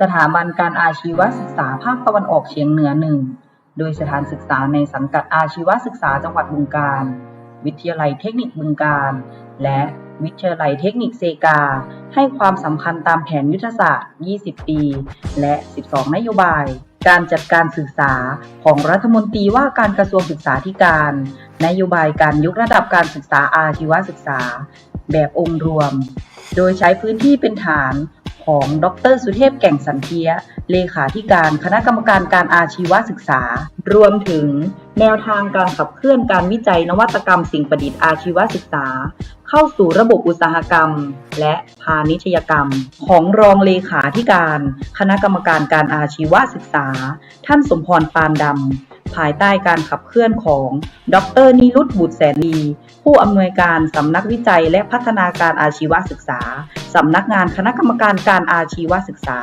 สถาบันการอาชีวศึกษาภาคตะวันออกเฉียงเหนือหนึ่ง โดยสถานศึกษาในสังกัดอาชีวศึกษาจังหวัดบึงกาฬวิทยาลัยเทคนิคบึงกาฬและวิทยาลัยเทคนิคเซกา ให้ความสำคัญตามแผนยุทธศาสตร์ 20 ปี และ 12 นโยบาย การจัดการศึกษาของรัฐมนตรีว่าการกระทรวงศึกษาธิการ นโยบายการยกระดับการศึกษาอาชีวศึกษา แบบองค์รวม โดยใช้พื้นที่เป็นฐาน ของดรสุเทพแก่งสันเทีย เลขาธิการคณะกรรมการการอาชีวศึกษา รวมถึงแนวทางการขับเคลื่อนการวิจัยนวัตกรรมสิ่งประดิษฐ์อาชีวศึกษา เข้าสู่ระบบอุตสาหกรรม และพาณิชยกรรม ของรองเลขาธิการ คณะกรรมการการอาชีวศึกษา ท่านสมพรปานดำ ภายใต้การขับเคลื่อนของ ดรนิรุตบุตรแสนดี ผู้อำนวยการสำนักวิจัยและพัฒนาการอาชีวศึกษาสำนักงานคณะกรรมการการอาชีวศึกษา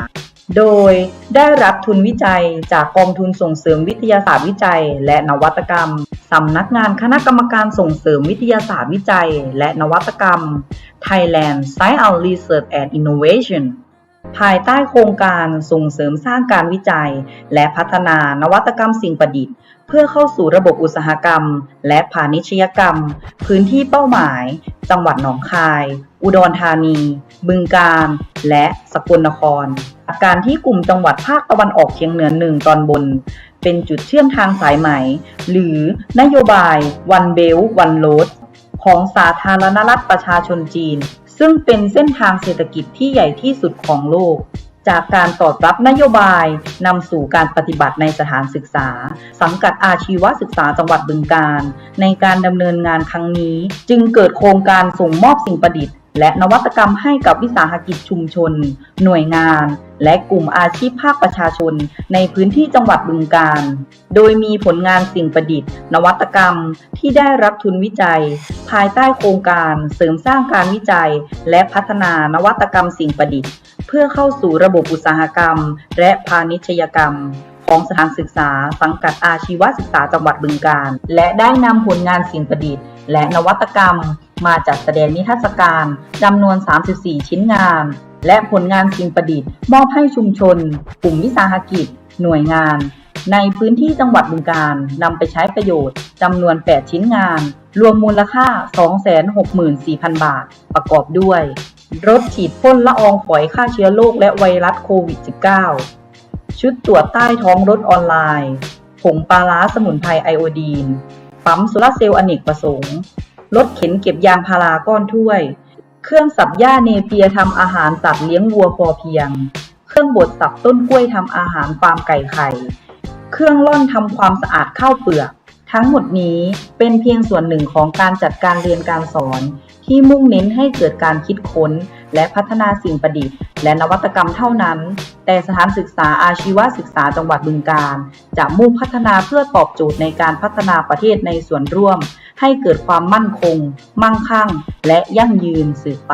โดยได้รับทุนวิจัยจากกองทุนส่งเสริมวิทยาศาสตร์วิจัย และนวัตกรรมสำนักงานคณะกรรมการส่งเสริมวิทยาศาสตร์วิจัย และนวัตกรรม Thailand Science Research and Innovation ภายใต้โครงการส่งเสริมสร้างการวิจัย และพัฒนานวัตกรรมสิ่งประดิษฐ์ เพื่อเข้าสู่ระบบอุตสาหกรรม และพาณิชยกรรม พื้นที่เป้าหมาย จังหวัดหนองคาย อุดรธานี บึงกาฬและสกลนครอาการที่กลุ่มจังหวัดภาคตะวันออกเฉียงเหนือหนึ่งตอนบน เป็นจุดเชื่อมทางสายไหม หรือนโยบาย One Belt One Road ของสาธารณรัฐประชาชนจีน ซึ่งเป็นเส้นทางเศรษฐกิจที่ใหญ่ที่สุดของโลก จากการตอบรับนโยบายนำสู่การปฏิบัติในสถานศึกษา สังกัดอาชีวศึกษาจังหวัดบึงกาฬในการดำเนินงานครั้งนี้ จึงเกิดโครงการส่งมอบสิ่งประดิษฐ์ และนวัตกรรมให้กับวิสาหกิจชุมชน หน่วยงาน และกลุ่มอาชีพภาคประชาชน ในพื้นที่จังหวัดบึงกาฬ โดยมีผลงานสิ่งประดิษฐ์ นวัตกรรมที่ได้รับทุนวิจัย ภายใต้โครงการเสริมสร้างการวิจัย และพัฒนานวัตกรรมสิ่งประดิษฐ์ เพื่อเข้าสู่ระบบอุตสาหกรรม และพาณิชยกรรมของสถานศึกษาสังกัดอาชีวศึกษาจังหวัดบึงกาฬและได้นำผลงานสิ่งประดิษฐ์ และนวัตกรรม มาจัดแสดงนิทรรศการจำนวน 34 ชิ้นงาน และผลงานสิ่งประดิษฐ์มอบให้ชุมชน กลุ่มวิสาหกิจ หน่วยงาน ในพื้นที่จังหวัดบึงกาฬนำไปใช้ประโยชน์จำนวน 8 ชิ้นงาน รวมมูลค่า 264,000 บาท ประกอบด้วย รถฉีดพ่นละอองฝอยฆ่าเชื้อโรคและไวรัสโควิด -19 ชุดตรวจใต้ท้องรถออนไลน์ ผงปลาร้าสมุนไพรไอโอดีนปั๊มโซลาร์เซลล์อเนกประสงค์ รถเข็นเก็บยางพาราก้อนถ้วย เครื่องสับหญ้าเนเปียทำอาหารสัตว์เลี้ยงวัวพอเพียง เครื่องบดสับต้นกล้วยทำอาหารฟาร์มไก่ไข่ เครื่องล่อนทำความสะอาดข้าวเปลือก ทั้งหมดนี้เป็นเพียงส่วนหนึ่งของการจัดการเรียนการสอน ที่มุ่งเน้นให้เกิดการคิดค้น และพัฒนาสิ่งประดิษฐ์ และนวัตกรรมเท่านั้น แต่สถานศึกษาอาชีวศึกษาจังหวัดบึงกาฬจะมุ่งพัฒนาเพื่อตอบโจทย์ในการพัฒนาประเทศในส่วนร่วม ให้เกิดความมั่นคง มั่งคั่ง และยั่งยืนสืบไป